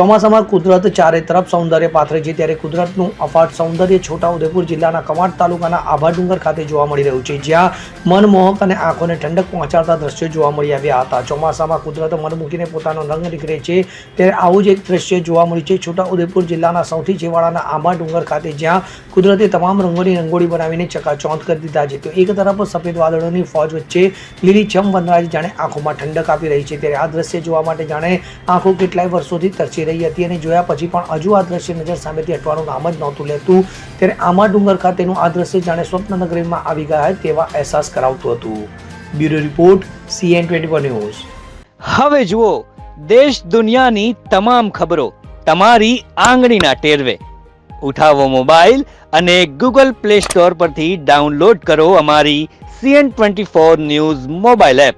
ચોમાસામાં કુદરત ચારે તરફ સૌંદર્ય પાથરે છે ત્યારે કુદરતનું અફાટ સૌંદર્ય છોટાઉદેપુર જિલ્લાના કવાંટ તાલુકાના આભા ડુંગર ખાતે જોવા મળી રહ્યું છે, જ્યાં મનમોહક અને આંખોને ઠંડક પહોંચાડતા દ્રશ્યો જોવા મળી આવ્યા હતા. ચોમાસામાં કુદરત મન મૂકીને પોતાનો રંગ નીકળે છે ત્યારે આવું જ એક દ્રશ્ય જોવા મળ્યું છે છોટાઉદેપુર જિલ્લાના સૌથી છેવાડાના આંબા ડુંગર ખાતે, જ્યાં કુદરતે તમામ રંગોની રંગોળી બનાવીને ચકાચોંધ કરી દીધા છે. તો એક તરફ સફેદ વાદળોની ફોજ વચ્ચે લીલીછમ વનરાજ જાણે આંખોમાં ઠંડક આપી રહી છે. ત્યારે આ દ્રશ્ય જોવા માટે જાણે આંખો કેટલાય વર્ષોથી તરસી રહી હતી અને જોયા પછી પણ હજુ આ દ્રશ્ય નજર સામેથી હટવાનું નામ જ નહોતું લેતું. ત્યારે આંબા ડુંગર ખાતેનું આ દ્રશ્ય જાણે સ્વપ્ન આવી ગયા તેવા અહેસાસ કરાવતું હતું. Bureau report, CN twenty news. હવે જુઓ, દેશ દુનિયાની તમામ ખબરો તમારી આંગળીના ટેરવે. ઉઠાવો મોબાઈલ અને ગૂગલ પ્લે સ્ટોર પરથી ડાઉનલોડ કરો અમારી CN twenty four news mobile app.